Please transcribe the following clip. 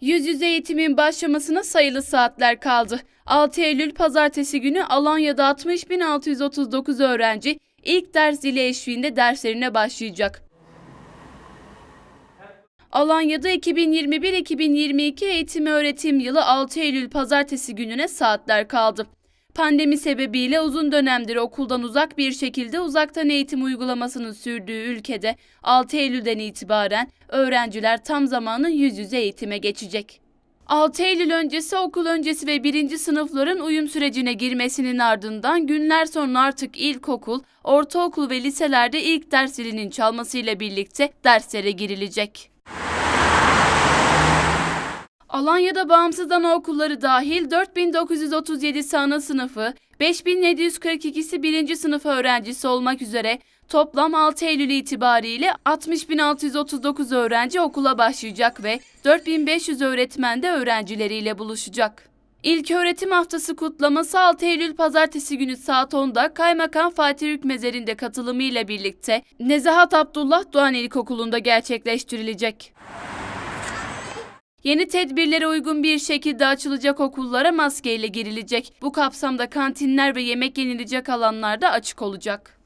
Yüz yüze eğitimin başlamasına sayılı saatler kaldı. 6 Eylül pazartesi günü Alanya'da 60.639 öğrenci ilk ders zili eşliğinde derslerine başlayacak. Alanya'da 2021-2022 eğitim öğretim yılı 6 Eylül pazartesi gününe saatler kaldı. Pandemi sebebiyle uzun dönemdir okuldan uzak bir şekilde uzaktan eğitim uygulamasının sürdüğü ülkede 6 Eylül'den itibaren öğrenciler tam zamanlı yüz yüze eğitime geçecek. 6 Eylül öncesi okul öncesi ve birinci sınıfların uyum sürecine girmesinin ardından günler sonra artık ilkokul, ortaokul ve liselerde ilk ders zilinin çalmasıyla birlikte derslere girilecek. Alanya'da bağımsız anaokulları dahil 4937 ana sınıfı, 5742'si birinci sınıf öğrencisi olmak üzere toplam 6 Eylül itibariyle 60.639 öğrenci okula başlayacak ve 4500 öğretmen de öğrencileriyle buluşacak. İlk öğretim haftası kutlaması 6 Eylül pazartesi günü saat 10'da Kaymakam Fatih Hükmezer'in de katılımıyla birlikte Nezahat Abdullah Doğan İlkokulu'nda gerçekleştirilecek. Yeni tedbirlere uygun bir şekilde açılacak okullara maskeyle girilecek. Bu kapsamda kantinler ve yemek yenilecek alanlar da açık olacak.